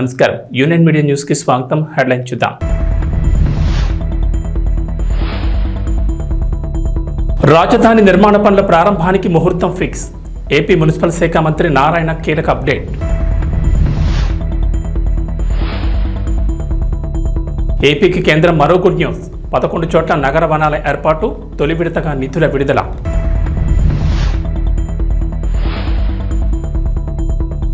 నమస్కారం. Union media న్యూస్కి స్వాగతం. హెడ్లైన్ చూద్దాం. రాజధాని నిర్మాణ పనుల ప్రారంభానికి ముహూర్తం ఫిక్స్. ఏపీ మున్సిపల్ శాఖ మంత్రి నారాయణ కీలక అప్డేట్. ఏపీకి కేంద్రం మరో గుడ్ న్యూస్. పదకొండు చోట్ల నగర వనాల ఏర్పాటు తొలి విడతగా నిధుల విడుదల.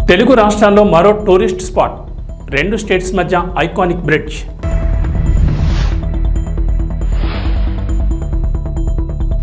తెలుగు రాష్ట్రాల్లో మరో టూరిస్ట్ స్పాట్. రెండు స్టేట్స్ మధ్య ఐకానిక్ బ్రిడ్జ్.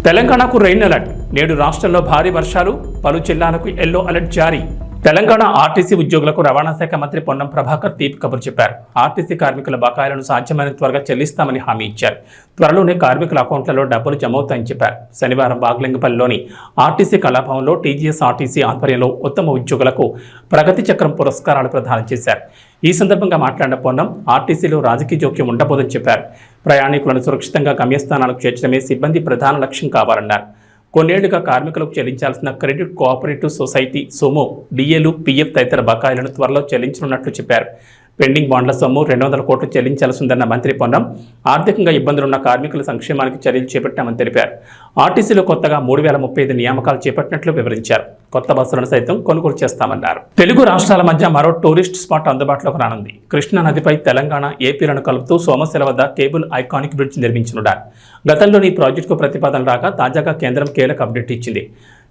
తెలంగాణకు రెయిన్ అలర్ట్. నేడు రాష్ట్రంలో భారీ వర్షాలు పలు జిల్లాలకు ఎల్లో అలర్ట్ జారీ. తెలంగాణ ఆర్టీసీ ఉద్యోగులకు రవాణా శాఖ మంత్రి పొన్నం ప్రభాకర్ తీపి కబురు చెప్పారు. ఆర్టీసీ కార్మికుల బకాయిలను సాధ్యమైన త్వరగా చెల్లిస్తామని హామీ ఇచ్చారు. త్వరలోనే కార్మికుల అకౌంట్లలో డబ్బులు జమ అవుతాయని చెప్పారు. శనివారం బాగ్లింగపల్లిలోని ఆర్టీసీ కళాభవన్లో టీజీఎస్ ఆర్టీసీ ఆధ్వర్యంలో ఉత్తమ ఉద్యోగులకు ప్రగతి చక్రం పురస్కారాలు ప్రదానం చేశారు. ఈ సందర్భంగా మాట్లాడిన పొన్నం ఆర్టీసీలో రాజకీయ జోక్యం ఉండబోదని చెప్పారు. ప్రయాణికులను సురక్షితంగా గమ్యస్థానాలకు చేర్చడమే సిబ్బంది ప్రధాన లక్ష్యం కావాలన్నారు. కొన్నేళ్ళుగా కార్మికులకు చెల్లించాల్సిన క్రెడిట్ కోఆపరేటివ్ సొసైటీ సోమో డిఏలు పీఎఫ్ తదితర బకాయిలను త్వరలో చెల్లించనున్నట్లు చెప్పారు. పెండింగ్ బాండ్ల సొమ్ము రెండు వందల కోట్లు చెల్లించాల్సి ఉందన్న మంత్రి పొన్నం. ఆర్థికంగా ఇబ్బందులున్న కార్మికుల సంక్షేమానికి చర్యలు చేపట్టామని తెలిపారు. ఆర్టీసీలో కొత్తగా మూడు వేల ముప్పై ఐదు నియామకాలు చేపట్టినట్లు వివరించారు. కొత్త బస్సులను సైతం కొనుగోలు చేస్తామన్నారు. తెలుగు రాష్ట్రాల మధ్య మరో టూరిస్ట్ స్పాట్ అందుబాటులోకి రానుంది. కృష్ణా నదిపై తెలంగాణ ఏపీలను కలుపుతూ సోమశిల వద్ద కేబుల్ ఐకానిక్ బ్రిడ్జ్ నిర్మించనున్నారు. గతంలోని ఈ ప్రాజెక్టుకు ప్రతిపాదన రాగా తాజాగా కేంద్రం కీలక అప్డేట్ ఇచ్చింది.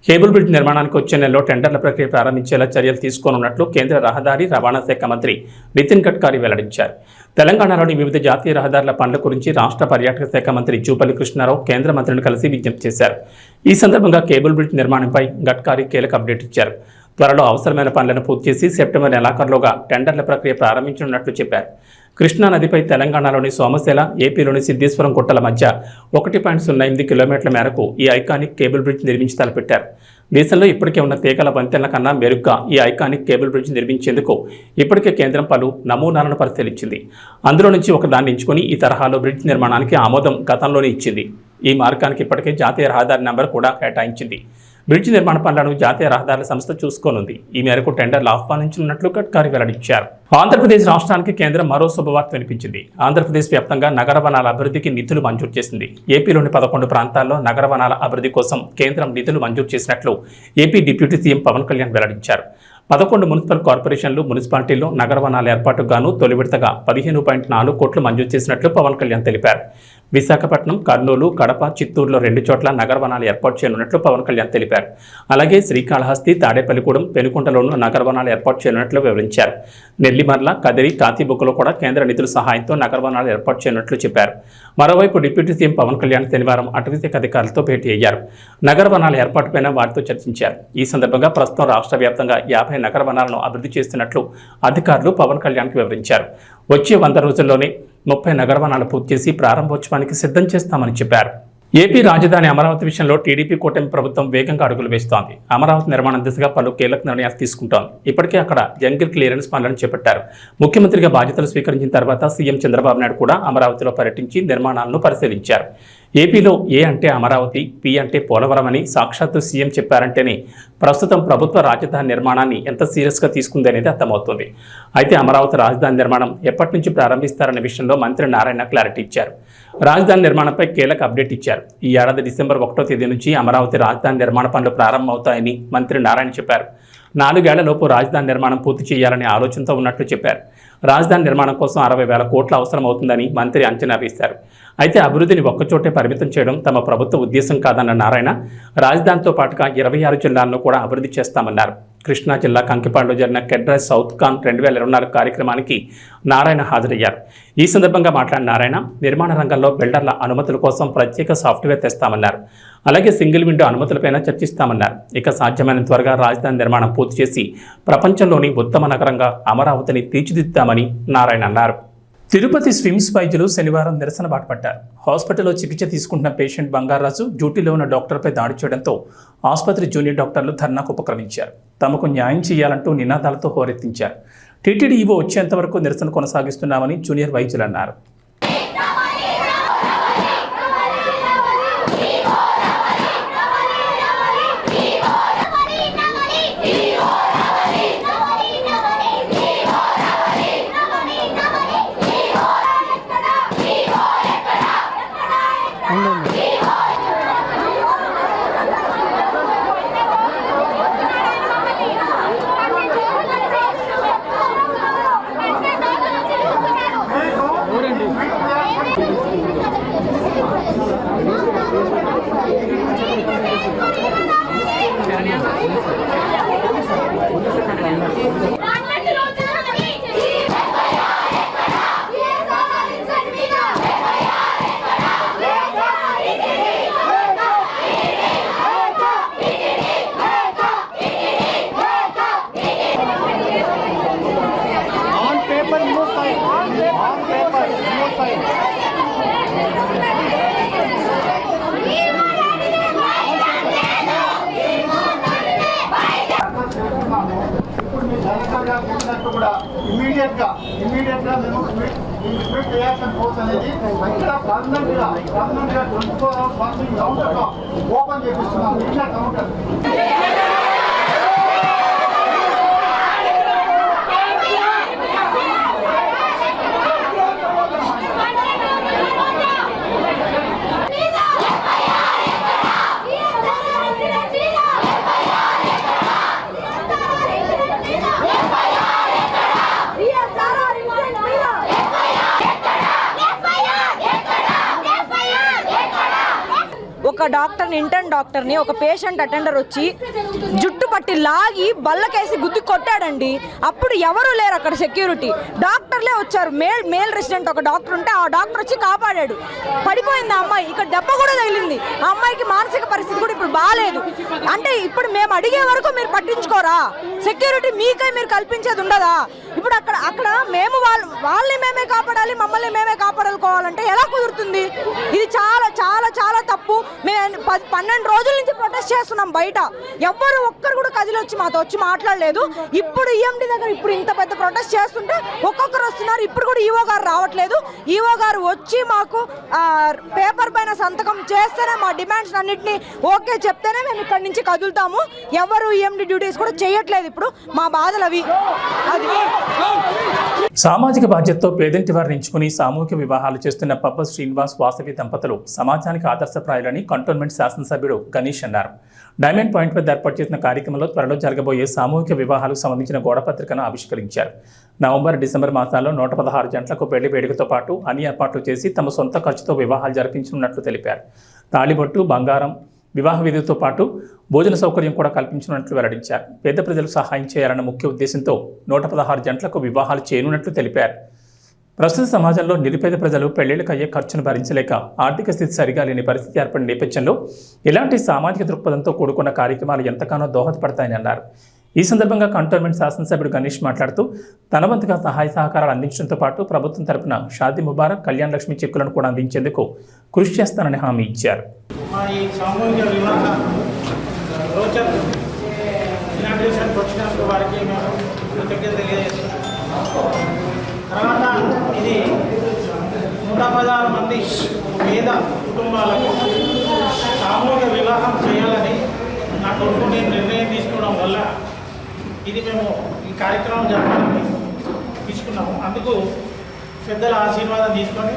కేబుల్ బ్రిడ్జ్ నిర్మాణానికి వచ్చే నెలలో టెండర్ల ప్రక్రియ ప్రారంభించేలా చర్యలు తీసుకోనున్నట్లు కేంద్ర రహదారి రవాణా శాఖ మంత్రి నితిన్ గడ్కరీ వెల్లడించారు. తెలంగాణలోని వివిధ జాతీయ రహదారుల పనుల గురించి రాష్ట్ర పర్యాటక శాఖ మంత్రి జూపల్లి కృష్ణారావు కేంద్ర మంత్రిని కలిసి విజ్ఞప్తి చేశారు. ఈ సందర్భంగా కేబుల్ బ్రిడ్జ్ నిర్మాణంపై గడ్కరీ కీలక అప్డేట్ ఇచ్చారు. త్వరలో అవసరమైన పనులను పూర్తి చేసి సెప్టెంబర్ నెలాఖరులోగా టెండర్ల ప్రక్రియ ప్రారంభించనున్నట్లు చెప్పారు. కృష్ణా నదిపై తెలంగాణలోని సోమశిల ఏపీలోని సిద్ధేశ్వరం గుట్టల మధ్య ఒకటి పాయింట్ సున్నా ఎనిమిది కిలోమీటర్ల మేరకు ఈ ఐకానిక్ కేబుల్ బ్రిడ్జ్ నిర్మించి తలపెట్టారు. దేశంలో ఇప్పటికే ఉన్న తీగల వంతెనల కన్నా మెరుగ్గా ఈ ఐకానిక్ కేబుల్ బ్రిడ్జ్ నిర్మించేందుకు ఇప్పటికే కేంద్రం పలు నమూనాలను పరిశీలించింది. అందులో నుంచి ఒక దాన్ని ఎంచుకొని ఈ తరహాలో బ్రిడ్జ్ నిర్మాణానికి ఆమోదం గతంలోనే ఇచ్చింది. ఈ మార్గానికి ఇప్పటికే జాతీయ రహదారి నెంబర్ కూడా కేటాయించింది. బ్రిడ్జ్ నిర్మాణ పనులను జాతీయ రహదారుల సంస్థ చూసుకోనుంది. ఈ మేరకు టెండర్లు ఆహ్వానించనున్నట్లు గడ్కరీ వెల్లడించారు. ఆంధ్రప్రదేశ్ రాష్ట్రానికి కేంద్రం మరో శుభవార్త వినిపించింది. ఆంధ్రప్రదేశ్ వ్యాప్తంగా నగర వనాల అభివృద్ధికి నిధులు మంజూరు చేసింది. ఏపీలోని పదకొండు ప్రాంతాల్లో నగర వనాల అభివృద్ధి కోసం కేంద్రం నిధులు మంజూరు చేసినట్లు AP deputy CM Pawan Kalyan వెల్లడించారు. పదకొండు మున్సిపల్ కార్పొరేషన్లు మున్సిపాలిటీల్లో నగర వనాల ఏర్పాటుకు గాను తొలి విడతగా పదిహేను పాయింట్ నాలుగు కోట్లు మంజూరు చేసినట్లు పవన్ కళ్యాణ్ తెలిపారు. విశాఖపట్నం కర్నూలు కడప చిత్తూరులో రెండు చోట్ల నగర వనాలు ఏర్పాటు చేయనున్నట్లు పవన్ కళ్యాణ్ తెలిపారు. అలాగే శ్రీకాళహస్తి తాడేపల్లిగూడెం పెనుకొండలోనూ నగర వనాలు ఏర్పాటు చేయనున్నట్లు వివరించారు. నెల్లిమర్ల కదిరి కాతిబుక్కలో కూడా కేంద్ర నిధుల సహాయంతో నగర వనాలు ఏర్పాటు చేయనున్నట్లు చెప్పారు. మరోవైపు డిప్యూటీ సీఎం పవన్ కళ్యాణ్ శనివారం అటవీశాఖ అధికారులతో భేటీ అయ్యారు. నగర వనాల ఏర్పాటుపైన వారితో చర్చించారు. ఈ సందర్భంగా ప్రస్తుతం రాష్ట్ర వ్యాప్తంగా యాభై నగర వనాలను అభివృద్ధి చేస్తున్నట్లు అధికారులు పవన్ కళ్యాణ్కి వివరించారు. వచ్చే వంద రోజుల్లోనే ముప్పై నగరవనాలు పూర్తి చేసి ప్రారంభోత్సవానికి సిద్ధం చేస్తామని చెప్పారు. ఏపీ రాజధాని అమరావతి విషయంలో టీడీపీ కూటమి ప్రభుత్వం వేగంగా అడుగులు వేస్తోంది. అమరావతి నిర్మాణం దిశగా పలు కీలక నిర్ణయాలు తీసుకుంటోంది. ఇప్పటికే అక్కడ జంగిల్ క్లియరెన్స్ పనులను చేపట్టారు. ముఖ్యమంత్రిగా బాధ్యతలు స్వీకరించిన తర్వాత సీఎం చంద్రబాబు నాయుడు కూడా అమరావతిలో పర్యటించి నిర్మాణాలను పరిశీలించారు. ఏపీలో ఏ అంటే అమరావతి పి అంటే పోలవరం అని సాక్షాత్తు సీఎం చెప్పారంటేనే ప్రస్తుతం ప్రభుత్వ రాజధాని నిర్మాణాన్ని ఎంత సీరియస్గా తీసుకుంది అనేది అర్థమవుతుంది. అయితే అమరావతి రాజధాని నిర్మాణం ఎప్పటి నుంచి ప్రారంభిస్తారనే విషయంలో మంత్రి నారాయణ క్లారిటీ ఇచ్చారు. రాజధాని నిర్మాణంపై కీలక అప్డేట్ ఇచ్చారు. ఈ ఏడాది డిసెంబర్ ఒకటో తేదీ నుంచి అమరావతి రాజధాని నిర్మాణ పనులు ప్రారంభమవుతాయని మంత్రి నారాయణ చెప్పారు. నాలుగేళ్ళలోపు రాజధాని నిర్మాణం పూర్తి చేయాలనే ఆలోచనతో ఉన్నట్లు చెప్పారు. రాజధాని నిర్మాణం కోసం అరవై వేల కోట్ల అవసరం అవుతుందని మంత్రి అంచనా వేశారు. అయితే అభివృద్ధిని ఒక్కచోటే పరిమితం చేయడం తమ ప్రభుత్వ ఉద్దేశం కాదన్న నారాయణ రాజధానితో పాటుగా ఇరవై ఆరు జిల్లాలను కూడా అభివృద్ధి చేస్తామన్నారు. కృష్ణా జిల్లా కంకిపాడులో జరిగిన కెడ్రా సౌత్ కాన్ రెండు వేల ఇరవై నాలుగు కార్యక్రమానికి నారాయణ హాజరయ్యారు. ఈ సందర్భంగా మాట్లాడిన నారాయణ నిర్మాణ రంగంలో బిల్డర్ల అనుమతుల కోసం ప్రత్యేక సాఫ్ట్వేర్ తెస్తామన్నారు. అలాగే సింగిల్ విండో అనుమతులపైన చర్చిస్తామన్నారు. ఇక సాధ్యమైన త్వరగా రాజధాని నిర్మాణం పూర్తి చేసి ప్రపంచంలోని ఉత్తమ నగరంగా అమరావతిని తీర్చిదిద్దామని నారాయణ అన్నారు. తిరుపతి స్విమ్స్ వైద్యులు శనివారం నిరసన బాటపడ్డారు. హాస్పిటల్లో చికిత్స తీసుకుంటున్న పేషెంట్ బంగారాజు డ్యూటీలో ఉన్న డాక్టర్పై దాడి చేయడంతో ఆసుపత్రి జూనియర్ డాక్టర్లు ధర్నాకు ఉపక్రమించారు. తమకు న్యాయం చేయాలంటూ నినాదాలతో హోరెత్తించారు. టీటీడీ వచ్చేంతవరకు వచ్చేంత వరకు నిరసన కొనసాగిస్తున్నామని జూనియర్ వైద్యులు అన్నారు. ఇమీడియట్గా ఇమీడియట్గా మేము క్విక్ రియాక్షన్ ఫోర్స్ అనేది ఇక్కడ పర్మనెంట్గా పర్మనెంట్గా twenty four hours once counter open చేపిస్తున్నాం. ఇట్లా కౌంటర్ ఒక డాక్టర్ని ఒక పేషెంట్ అటెండర్ వచ్చి జుట్టు పట్టి లాగి బల్లకేసి గుద్ది కొట్టాడండి. అప్పుడు ఎవరు లేరు అక్కడ సెక్యూరిటీ. డాక్టర్లే వచ్చారు. మేల్ మేల్ రెసిడెంట్ ఒక డాక్టర్ ఉంటే ఆ డాక్టర్ వచ్చి కాపాడాడు. పడిపోయింది ఆ అమ్మాయి. ఇక్కడ దెబ్బ కూడా తగిలింది. ఆ అమ్మాయికి మానసిక పరిస్థితి కూడా ఇప్పుడు బాగాలేదు అంటే ఇప్పుడు మేము అడిగే వరకు మీరు పట్టించుకోరా? సెక్యూరిటీ మీకై మీరు కల్పించేది ఉండదా? ఇప్పుడు అక్కడ అక్కడ మేము వాళ్ళు వాళ్ళని మేమే కాపాడాలి మమ్మల్ని మేమే కాపాడుకోవాలంటే ఎలా కుదురుతుంది? ఇది చాలా చాలా చాలా తప్పు. మేము పది పన్నెండు రోజుల నుంచి ప్రొటెస్ట్ చేస్తున్నాం బయట. ఎవ్వరు ఒక్కరు కూడా కదిలి వచ్చి మాతో వచ్చి మాట్లాడలేదు. ఇప్పుడు ఈఎండి దగ్గర ఇప్పుడు ఇంత పెద్ద ప్రొటెస్ట్ చేస్తుంటే ఒక్కొక్కరు వస్తున్నారు. ఇప్పుడు కూడా ఈవో గారు రావట్లేదు. ఈవో గారు వచ్చి మాకు పేపర్ పైన సంతకం చేస్తేనే మా డిమాండ్స్ అన్నింటినీ ఓకే చెప్తేనే మేము ఇక్కడి నుంచి కదులుతాము. ఎవరు ఈఎండి డ్యూటీస్ కూడా చేయట్లేదు. ఇప్పుడు మా బాధలు అవి అది. సామాజిక బాధ్యతతో పేదింటి వారిని ఎంచుకుని సామూహిక వివాహాలు చేస్తున్న పబ్బ శ్రీనివాస్ వాసవి దంపతులు సమాజానికి ఆదర్శప్రాయులని కంటోన్మెంట్ శాసనసభ్యుడు గణేష్ అన్నారు. డైమండ్ పాయింట్ వద్ద ఏర్పాటు చేసిన కార్యక్రమంలో త్వరలో జరగబోయే సామూహిక వివాహాలకు సంబంధించిన గోడపత్రికను ఆవిష్కరించారు. నవంబర్ డిసెంబర్ మాసాల్లో నూట పదహారు జంటలకు పెళ్ళి వేడుకతో పాటు అన్ని ఏర్పాట్లు చేసి తమ సొంత ఖర్చుతో వివాహాలు జరిపించనున్నట్లు తెలిపారు. తాళిబొట్టు బంగారం వివాహ విధితో పాటు భోజన సౌకర్యం కూడా కల్పించనున్నట్లు వెల్లడించారు. పేద ప్రజలకు సహాయం చేయాలన్న ముఖ్య ఉద్దేశంతో నూట పదహారు జంటలకు వివాహాలు చేయనున్నట్లు తెలిపారు. ప్రస్తుత సమాజంలో నిరుపేద ప్రజలు పెళ్ళిళ్ళకు అయ్యే ఖర్చును భరించలేక ఆర్థిక స్థితి సరిగా లేని పరిస్థితి ఏర్పడిన నేపథ్యంలో ఇలాంటి సామాజిక దృక్పథంతో కూడుకున్న కార్యక్రమాలు ఎంతగానో దోహదపడతాయని అన్నారు. ఈ సందర్భంగా కంటోన్మెంట్ శాసనసభ్యుడు గణేష్ మాట్లాడుతూ తన వంతుగా సహాయ సహకారాలు అందించడంతో పాటు ప్రభుత్వం తరపున షాదీ ముబారక్ కళ్యాణ్ లక్ష్మి చెక్కులను కూడా అందించేందుకు కృషి చేస్తానని హామీ ఇచ్చారు. మా ఈ ఇనాగ్రేషన్కి వచ్చినందుకు వారికి మేము కృతజ్ఞత తెలియజేస్తున్నాం. తర్వాత ఇది నూట పదహారు మంది పేద కుటుంబాలకు సామూహిక వివాహం చేయాలని నా కొడుకు నేను నిర్ణయం తీసుకోవడం వల్ల ఇది మేము ఈ కార్యక్రమం జరపాలని తీసుకున్నాము. అందుకు పెద్దల ఆశీర్వాదం తీసుకొని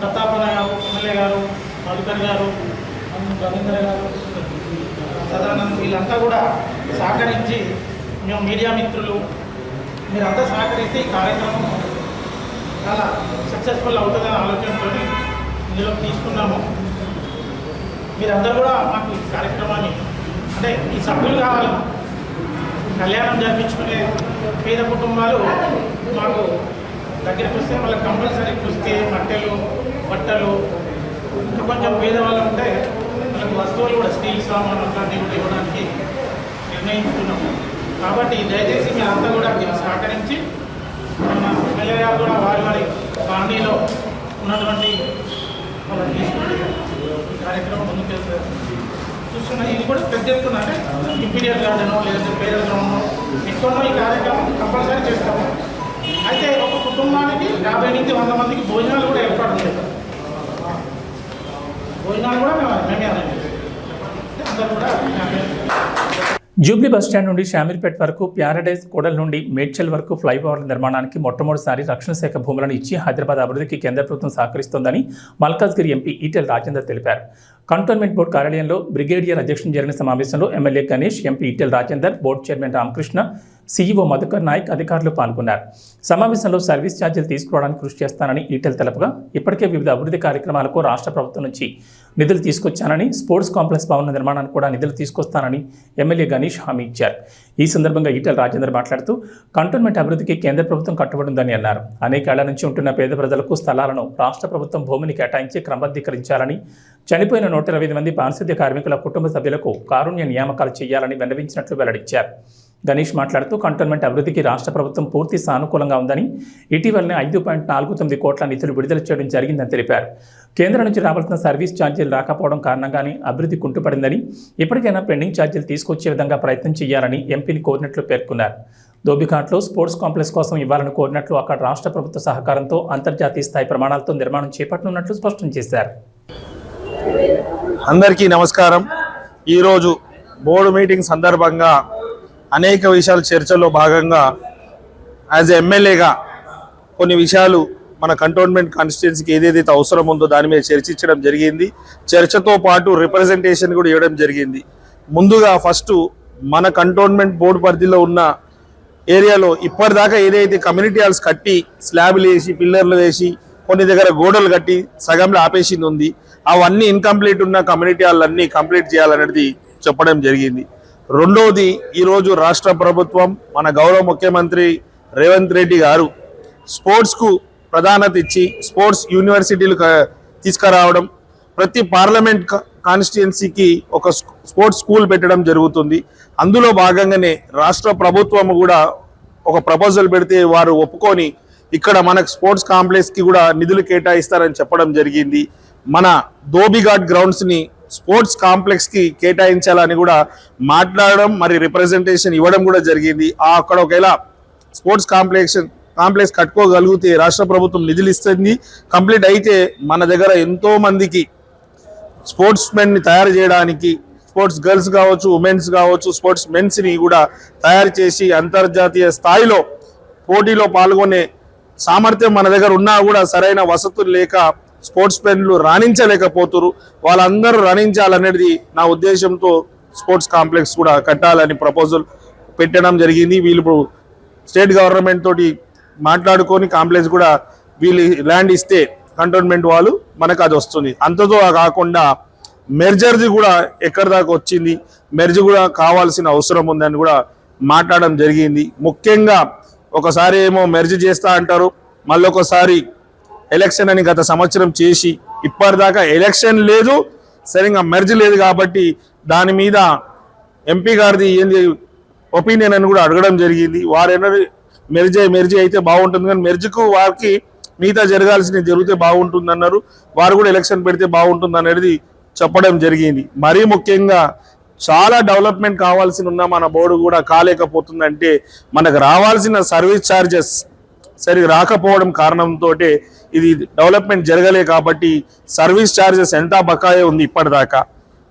ప్రతాపన గారు ఎమ్మెల్యే గారు మధుకర్ గారు రవీంద్ర గారు సదానంద్ వీళ్ళంతా కూడా సహకరించి మేము మీడియా మిత్రులు మీరంతా సహకరిస్తే ఈ కార్యక్రమం చాలా సక్సెస్ఫుల్ అవుతుందనే ఆలోచనతో ఇందులో తీసుకున్నాము. మీరందరూ కూడా మాకు ఈ కార్యక్రమాన్ని అంటే ఈ సభ్యులు కావాలి. కళ్యాణం జరిపించుకునే పేద కుటుంబాలు మాకు దగ్గరికి వస్తే వాళ్ళకి కంపల్సరీ కుస్తే మట్టెలు బట్టలు ఇంకా కొంచెం పేదవాళ్ళు ఉంటే వాళ్ళకి వస్తువులు కూడా స్టీల్ సామాన్ అట్లాంటివి కూడా ఇవ్వడానికి నిర్ణయించుకున్నాము. కాబట్టి దయచేసి మీరంతా కూడా దీన్ని సహకరించి మన ఎమ్మెల్యే గారు కూడా వారి వారి కాలనీలో ఉన్నటువంటి వాళ్ళని తీసుకుంటే కార్యక్రమం ముందుకు వెళ్తారు. చూస్తున్నా ఇది కూడా పెద్ద ఎత్తున అంటే ఇంపీరియల్ గార్డెన్ లేదంటే పేరల్ గ్రౌండ్ ఎక్కడో ఈ కార్యక్రమం కంపల్సరీ చేస్తాము. అయితే ఒక కుటుంబానికి యాభై నుంచి వంద మందికి భోజనాలు కూడా ఏర్పాటు చేస్తాం భోజనాలు కూడా మేము మేమే అరేంజ్ చేస్తాం. అంటే అందరూ కూడా మేమే జూబ్లీ బస్టాండ్ నుండి షామీర్పేట్ వరకు ప్యారడైజ్ కోడల్ నుండి మేడ్చల్ వరకు ఫ్లైఓవర్ల నిర్మాణానికి మొట్టమొదటిసారి రక్షణ శాఖ భూములను ఇచ్చి హైదరాబాద్ అభివృద్ధికి కేంద్ర ప్రభుత్వం సహకరిస్తోందని మల్కాజ్గిరి ఎంపీ ఈటెల్ రాజేందర్ తెలిపారు. కంటోన్మెంట్ బోర్డు కార్యాలయంలో బ్రిగేడియర్ అధ్యక్షుడు జరిగిన సమావేశంలో MLA Ganesh MP Etela Rajender board chairman Ramakrishna CEO Madhukar Naik అధికారులు పాల్గొన్నారు. సమావేశంలో సర్వీస్ ఛార్జీలు తీసుకోవడానికి కృషి చేస్తానని ఈటెల్ తెలపగా ఇప్పటికే వివిధ అభివృద్ధి కార్యక్రమాలకు రాష్ట్ర ప్రభుత్వం నుంచి నిధులు తీసుకొచ్చానని స్పోర్ట్స్ కాంప్లెక్స్ భవన నిర్మాణానికి కూడా నిధులు తీసుకొస్తానని ఎమ్మెల్యే గణేష్ హామీ ఇచ్చారు. ఈ సందర్భంగా ఈటెల్ రాజేందర్ మాట్లాడుతూ కంటోన్మెంట్ అభివృద్ధికి కేంద్ర ప్రభుత్వం కట్టుబడిందని అన్నారు. అనేకేళ్ళ నుంచి ఉంటున్న పేద ప్రజలకు స్థలాలను రాష్ట్ర ప్రభుత్వం భూమిని కేటాయించి క్రమబద్ధీకరించాలని చనిపోయిన నూట ఇరవై మంది పారిశుద్ధ్య కార్మికుల కుటుంబ సభ్యులకు కారుణ్య నియామకాలు చేయాలని విన్నవించినట్లు వెల్లడించారు. గణేష్ మాట్లాడుతూ కంటోన్మెంట్ అభివృద్ధికి రాష్ట్ర ప్రభుత్వం పూర్తి సానుకూలంగా ఉందని ఇటీవలనే ఐదు పాయింట్ నాలుగు తొమ్మిది కోట్ల నిధులు విడుదల చేయడం జరిగిందని తెలిపారు. కేంద్రం నుంచి రావాల్సిన సర్వీస్ ఛార్జీలు రాకపోవడం కారణంగానే అభివృద్ధి కుంటుపడిందని ఇప్పటికైనా పెండింగ్ ఛార్జీలు తీసుకొచ్చే విధంగా ప్రయత్నం చేయాలని ఎంపీని కోరినట్లు పేర్కొన్నారు. దోబిఘాట్లో స్పోర్ట్స్ కాంప్లెక్స్ కోసం ఇవ్వాలని కోరినట్లు అక్కడ రాష్ట్ర ప్రభుత్వ సహకారంతో అంతర్జాతీయ స్థాయి ప్రమాణాలతో నిర్మాణం చేపట్టనున్నట్లు స్పష్టం చేశారు. అందరికీ నమస్కారం. ఈరోజు బోర్డు మీటింగ్ సందర్భంగా అనేక విషయాలు చర్చలో భాగంగా యాజ్ ఎమ్మెల్యేగా కొన్ని విషయాలు మన కంటోన్మెంట్ కాన్స్టిట్యున్సీకి ఏదేదైతే అవసరం ఉందో దాని మీద చర్చించడం జరిగింది. చర్చతో పాటు రిప్రజెంటేషన్ కూడా ఇవ్వడం జరిగింది. ముందుగా ఫస్ట్ మన కంటోన్మెంట్ బోర్డు పరిధిలో ఉన్న ఏరియాలో ఇప్పటిదాకా ఏదైతే కమ్యూనిటీ హాల్స్ కట్టి స్లాబ్లు వేసి పిల్లర్లు వేసి కొన్ని దగ్గర గోడలు కట్టి సగంలో ఆపేసింది ఉంది. అవన్నీ ఇన్కంప్లీట్ ఉన్న కమ్యూనిటీ హాల్ అన్నీ కంప్లీట్ చేయాలనేది చెప్పడం జరిగింది. రెండవది ఈరోజు రాష్ట్ర ప్రభుత్వం మన గౌరవ ముఖ్యమంత్రి రేవంత్ రెడ్డి గారు స్పోర్ట్స్కు ప్రాధాన్యత ఇచ్చి స్పోర్ట్స్ యూనివర్సిటీలు తీసుకురావడం ప్రతి పార్లమెంట్ కాన్స్టిట్యున్సీకి ఒక స్పోర్ట్స్ స్కూల్ పెట్టడం జరుగుతుంది. అందులో భాగంగానే రాష్ట్ర ప్రభుత్వం కూడా ఒక ప్రపోజల్ పెడితే వారు ఒప్పుకొని ఇక్కడ మనకు స్పోర్ట్స్ కాంప్లెక్స్కి కూడా నిధులు కేటాయిస్తారని చెప్పడం జరిగింది. మన ధోబిఘాట్ గ్రౌండ్స్ని స్పోర్ట్స్ కాంప్లెక్స్కి కేటాయించాలని కూడా మాట్లాడడం మరి రిప్రజెంటేషన్ ఇవ్వడం కూడా జరిగింది. ఆ అక్కడ ఒకవేళ స్పోర్ట్స్ కాంప్లెక్స్ కాంప్లెక్స్ కట్టుకోగలిగితే రాష్ట్ర ప్రభుత్వం నిధులు ఇస్తుంది. కంప్లీట్ అయితే మన దగ్గర ఎంతో మందికి స్పోర్ట్స్ మెన్ని తయారు చేయడానికి స్పోర్ట్స్ గర్ల్స్ కావచ్చు ఉమెన్స్ కావచ్చు స్పోర్ట్స్ మెన్స్ని కూడా తయారు చేసి అంతర్జాతీయ స్థాయిలో పోటీలో పాల్గొనే సామర్థ్యం మన దగ్గర ఉన్నా కూడా సరైన వసతులు లేక స్పోర్ట్స్ మెన్లు రాణించలేకపోతున్నారు వాళ్ళందరూ రాణించాలనేది నా ఉద్దేశంతో స్పోర్ట్స్ కాంప్లెక్స్ కూడా కట్టాలని ప్రపోజల్ పెట్టడం జరిగింది. వీళ్ళు ఇప్పుడు స్టేట్ గవర్నమెంట్ తోటి మాట్లాడుకొని కాంప్లెక్స్ కూడా వీళ్ళు ల్యాండ్ ఇస్తే కంటోన్మెంట్ వాళ్ళు మనకు అది వస్తుంది. అంతతో కాకుండా మెర్జర్ది కూడా ఎక్కడి దాకా వచ్చింది మెర్జ్ కూడా కావాల్సిన అవసరం ఉందని కూడా మాట్లాడడం జరిగింది. ముఖ్యంగా ఒకసారి ఏమో మెర్జ్ చేస్తా అంటారు మళ్ళీ ఒకసారి ఎలక్షన్ అని గత సంవత్సరం చేసి ఇప్పటిదాకా ఎలక్షన్ లేదు సరిగా మెర్జ్ లేదు కాబట్టి దాని మీద ఎంపీ గారిది ఏంది ఒపీనియన్ అని కూడా అడగడం జరిగింది. వారు మెర్జ్ మెర్జ్ అయితే బాగుంటుంది కానీ మెర్జ్కు వారికి మిగతా జరగాల్సినవి జరిగితే బాగుంటుంది అన్నారు వారు కూడా ఎలక్షన్ పెడితే బాగుంటుంది అనేది చెప్పడం జరిగింది. మరీ ముఖ్యంగా చాలా డెవలప్మెంట్ కావాల్సి ఉన్న మన బోర్డు కూడా కాలేకపోతుందంటే మనకు రావాల్సిన సర్వీస్ ఛార్జెస్ సరిగా రాకపోవడం కారణంతో ఇది డెవలప్మెంట్ జరగలే కాబట్టి సర్వీస్ ఛార్జెస్ ఎంత బకాయే ఉంది ఇప్పటిదాకా.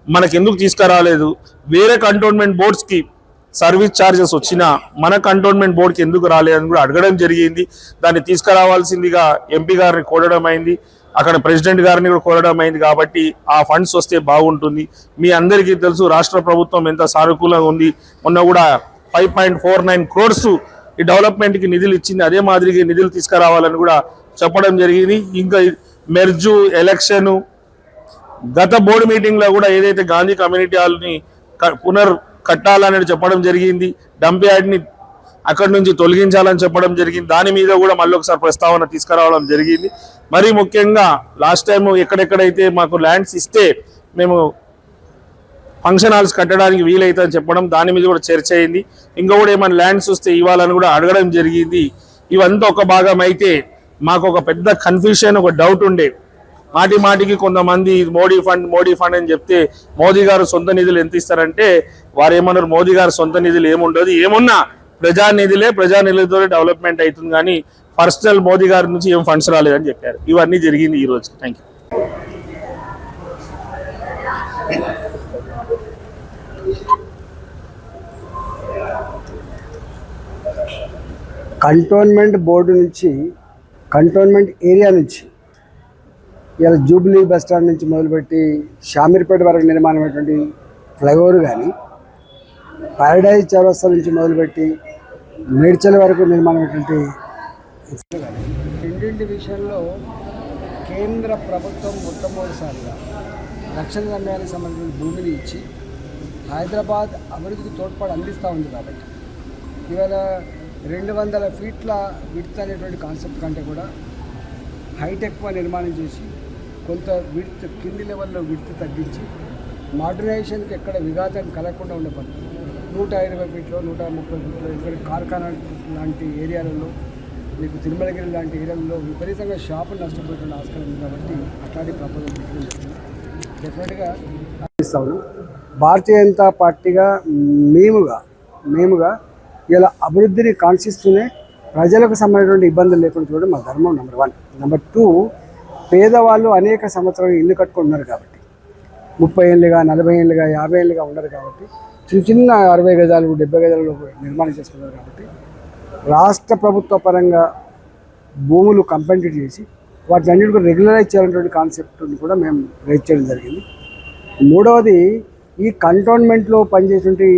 మనకి ఎందుకు తీసుకురాలేదు? వేరే కంటోన్మెంట్ బోర్డ్స్కి సర్వీస్ ఛార్జెస్ వచ్చినా మన కంటోన్మెంట్ బోర్డుకి ఎందుకు రాలేదని కూడా అడగడం జరిగింది. దాన్ని తీసుకురావాల్సిందిగా ఎంపీ గారిని కోరడం అయింది. అక్కడ ప్రెసిడెంట్ గారిని కూడా కోరడం అయింది కాబట్టి ఆ ఫండ్స్ వస్తే బాగుంటుంది. మీ అందరికీ తెలుసు రాష్ట్ర ప్రభుత్వం ఎంత సానుకూలంగా ఉంది. మొన్న కూడా five point four nine crores ఈ డెవలప్మెంట్కి నిధులు ఇచ్చింది. అదే మాదిరిగా నిధులు తీసుకురావాలని కూడా చెప్పడం జరిగింది. ఇంకా మెర్జు ఎలక్షను గత బోర్డు మీటింగ్లో కూడా ఏదైతే గాంధీ కమ్యూనిటీ హాల్ని క- పునర్ కట్టాలని చెప్పడం జరిగింది. డంప్ యార్డ్ని అక్కడి నుంచి తొలగించాలని చెప్పడం జరిగింది. దాని మీద కూడా మళ్ళీ ఒకసారి ప్రస్తావన తీసుకురావడం జరిగింది. మరి ముఖ్యంగా లాస్ట్ టైం ఎక్కడెక్కడైతే మాకు ల్యాండ్స్ ఇస్తే మేము ఫంక్షన్ హాల్స్ కట్టడానికి వీలైతే అని చెప్పడం దాని మీద కూడా చర్చ అయింది. ఇంకా కూడా ఏమైనా ల్యాండ్స్ వస్తే ఇవ్వాలని కూడా అడగడం జరిగింది. ఇవంతా ఒక భాగం అయితే మాకు ఒక పెద్ద కన్ఫ్యూషన్ ఒక డౌట్ ఉండే. మాటి మాటికి కొంతమంది ఇది మోడీ ఫండ్ మోడీ ఫండ్ అని చెప్తే మోదీ గారు సొంత నిధులు ఎంత ఇస్తారంటే వారు ఏమన్నారు మోదీ గారు సొంత నిధులు ఏముండదు ఏమున్నా ప్రజానిధులే ప్రజానిధులతో డెవలప్మెంట్ అవుతుంది కానీ పర్సనల్ మోదీ గారి నుంచి ఏం ఫండ్స్ రాలేదని చెప్పారు. ఇవన్నీ జరిగింది ఈ రోజు. థ్యాంక్ యూ కంటోన్మెంట్ బోర్డు నుంచి కంటోన్మెంట్ ఏరియా నుంచి ఇలా జూబ్లీ బస్ స్టాండ్ నుంచి మొదలుపెట్టి షామీర్పేట వరకు నిర్మాణమైనటువంటి ఫ్లైఓవర్ కానీ పారడైజ్ చౌరస్తా నుంచి మొదలుపెట్టి మేడ్చల్ వరకు నిర్మాణమైనటువంటి రెండింటి విషయంలో కేంద్ర ప్రభుత్వం మొట్టమొదటిసారిగా రక్షణ రంగానికి సంబంధించిన భూమిని ఇచ్చి హైదరాబాద్ అభివృద్ధికి తోడ్పాటు అందిస్తూ ఉంది కాబట్టి. ఇవాళ రెండు వందల ఫీట్ల విడ్త్ అనేటువంటి కాన్సెప్ట్ కంటే కూడా హైటెక్ నిర్మాణం చేసి కొంత విడ్త్ కింది లెవెల్లో విడ్త్ తగ్గించి మోడర్నైజేషన్కి ఎక్కడ విఘాతం కలగకుండా ఉండే పద్ధతి. నూట ఇరవై ఫీట్లో నూట ముప్పై ఫీట్లో ఇక్కడ కార్ఖానా లాంటి ఏరియాలలో మీకు తిరుమలగిరి లాంటి ఏరియాలలో విపరీతంగా షాపులు నష్టపోతున్న ఆస్కారం ఉంది కాబట్టి అట్లాంటి ప్రపోజల్ డెఫినెట్గా ఇస్తాము. భారతీయ జనతా పార్టీగా మేముగా మేముగా ఇలా అభివృద్ధిని కాంక్షిస్తూనే ప్రజలకు సంబంధించిన ఇబ్బందులు లేకుండా చూడడం మా ధర్మం నెంబర్ వన్ నెంబర్ టూ పేదవాళ్ళు అనేక సంవత్సరాలు ఇల్లు కట్టుకొని ఉన్నారు కాబట్టి ముప్పై ఏళ్ళుగా నలభై ఏళ్ళుగా యాభై ఏళ్ళుగా ఉండరు కాబట్టి చిన్న చిన్న అరవై గజాలు డెబ్బై గజాలు నిర్మాణం చేసుకున్నారు కాబట్టి రాష్ట్ర ప్రభుత్వ పరంగా భూములు కంపెన్సేట్ చేసి వాటిని అన్నిటి కూడా రెగ్యులరైజ్ చేయాలనేటువంటి కాన్సెప్ట్ని కూడా మేము రైజ్ చేయడం జరిగింది. మూడవది ఈ కంటోన్మెంట్లో పనిచేసేటువంటి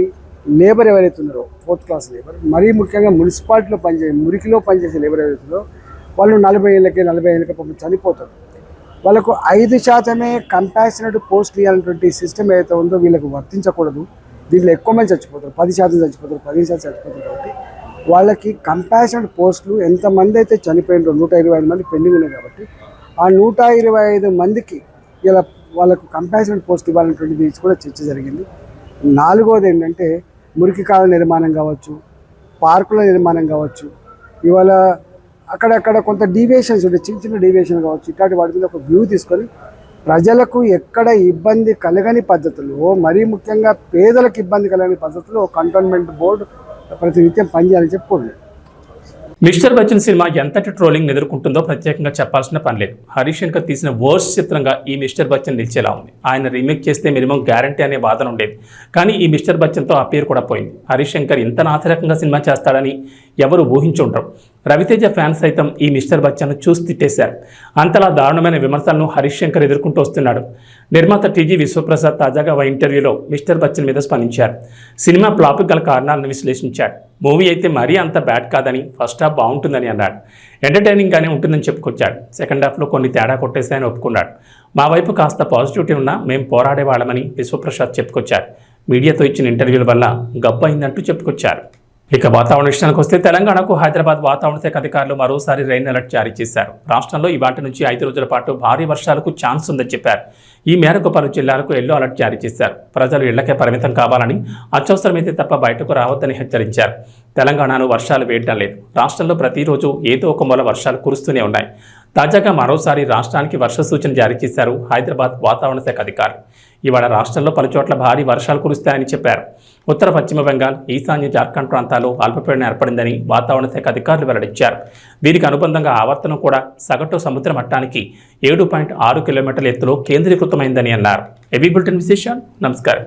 లేబర్ ఎవరైతే ఉన్నారో ఫోర్త్ క్లాస్ లేబర్ మరీ ముఖ్యంగా మున్సిపాలిటీలో పనిచేసే మురికిలో పనిచేసే లేబర్ ఎవరైతే ఉన్నారో వాళ్ళు నలభై ఏళ్ళకి నలభై ఏళ్ళకి పాపం చనిపోతారు. వాళ్ళకు ఐదు శాతమే కంపాసినట్ పోస్ట్ ఇవ్వాలన్నటువంటి సిస్టమ్ ఏదైతే ఉందో వీళ్ళకు వర్తించకూడదు. దీంట్లో ఎక్కువ మంది చచ్చిపోతారు. పది శాతం చచ్చిపోతారు పదిహేను శాతం చచ్చిపోతారు కాబట్టి వాళ్ళకి కంపాసినట్ పోస్టులు ఎంతమంది అయితే చనిపోయినారో నూట ఇరవై ఐదు మంది పెండింగ్ ఉన్నాయి కాబట్టి ఆ నూట ఇరవై ఐదు మందికి ఇలా వాళ్ళకు కంపాసినట్ పోస్ట్ ఇవ్వాలనేటువంటిది కూడా చర్చ జరిగింది. నాలుగోది ఏంటంటే మురికి కాల నిర్మాణం కావచ్చు పార్కుల నిర్మాణం కావచ్చు ఇవాళ అక్కడక్కడ కొంత డీవియేషన్స్ ఉంటాయి చిన్న చిన్న డీవియేషన్ కావచ్చు ఇట్లాంటి వాటి మీద ఒక వ్యూ తీసుకొని ప్రజలకు ఎక్కడ ఇబ్బంది కలగని పద్ధతిలో మరీ ముఖ్యంగా పేదలకు ఇబ్బంది కలగని పద్ధతిలో కంటోన్మెంట్ బోర్డు ప్రతినిత్యం పనిచేయాలని చెప్పుకోండి మిస్టర్ బచ్చన్ సినిమా ఎంతటి ట్రోలింగ్ ఎదుర్కొంటుందో ప్రత్యేకంగా చెప్పాల్సిన పని లేదు. హరీష్ శంకర్ తీసిన వర్స్ చిత్రంగా ఈ మిస్టర్ బచ్చన్ నిలిచేలా ఉంది. ఆయన రీమేక్ చేస్తే మినిమం గ్యారంటీ అనే వాదన ఉండేది. కానీ ఈ మిస్టర్ బచ్చన్తో ఆ పేరు కూడా పోయింది. హరీష్ శంకర్ ఇంత నాసిరకంగా సినిమా చేస్తాడని ఎవరు ఊహించుంటారు రవితేజ ఫ్యాన్స్ సైతం ఈ మిస్టర్ బచ్చన్ను చూసి తిట్టేశారు. అంతలా దారుణమైన విమర్శలను హరీష్ శంకర్ ఎదుర్కొంటూ వస్తున్నాడు. నిర్మాత టీజీ విశ్వప్రసాద్ తాజాగా ఓ ఇంటర్వ్యూలో మిస్టర్ బచ్చన్ మీద స్పందించారు. సినిమా ఫ్లాప్ గల కారణాలను విశ్లేషించాడు. మూవీ అయితే మరీ అంత బ్యాడ్ కాదని ఫస్ట్ హాఫ్ బాగుంటుందని అన్నాడు. ఎంటర్టైనింగ్గానే ఉంటుందని చెప్పుకొచ్చాడు. సెకండ్ హాఫ్లో కొన్ని తేడా కొట్టేశాయని ఒప్పుకున్నాడు. మా వైపు కాస్త పాజిటివిటీ ఉన్నా మేము పోరాడేవాళ్ళమని విశ్వప్రసాద్ చెప్పుకొచ్చారు. మీడియాతో ఇచ్చిన ఇంటర్వ్యూల వల్ల గబ్బు అయిందంటూ చెప్పుకొచ్చారు. ఇక వాతావరణ విషయానికి వస్తే తెలంగాణకు హైదరాబాద్ వాతావరణ శాఖ అధికారులు మరోసారి రెయిన్ అలర్ట్ జారీ చేశారు. రాష్ట్రంలో ఇవాటి నుంచి ఐదు రోజుల పాటు భారీ వర్షాలకు ఛాన్స్ ఉందని చెప్పారు. ఈ మేరకు పలు జిల్లాలకు ఎల్లో అలర్ట్ జారీ చేశారు. ప్రజలు ఇళ్ళకే పరిమితం కావాలని అత్యవసరమైతే తప్ప బయటకు రావద్దని హెచ్చరించారు. తెలంగాణను వర్షాలు వేయడం లేదు. రాష్ట్రంలో ప్రతిరోజు ఏదో ఒక మూల వర్షాలు కురుస్తూనే ఉన్నాయి. తాజాగా మరోసారి రాష్ట్రానికి వర్ష సూచన జారీ చేశారు హైదరాబాద్ వాతావరణ శాఖ అధికారులు. ఇవాళ రాష్ట్రంలో పలుచోట్ల భారీ వర్షాలు కురుస్తాయని చెప్పారు. ఉత్తర పశ్చిమ బెంగాల్ ఈశాన్య జార్ఖండ్ ప్రాంతాల్లో అల్పపీడనం ఏర్పడిందని వాతావరణ శాఖ అధికారులు వెల్లడించారు. దీనికి అనుబంధంగా ఆవర్తనం కూడా సగటు సముద్ర మట్టానికి ఏడు పాయింట్ ఆరు కిలోమీటర్ల ఎత్తులో కేంద్రీకృతమైందని అన్నారు. ఎవి బులెటిన్ విశేషాలు? నమస్కారం.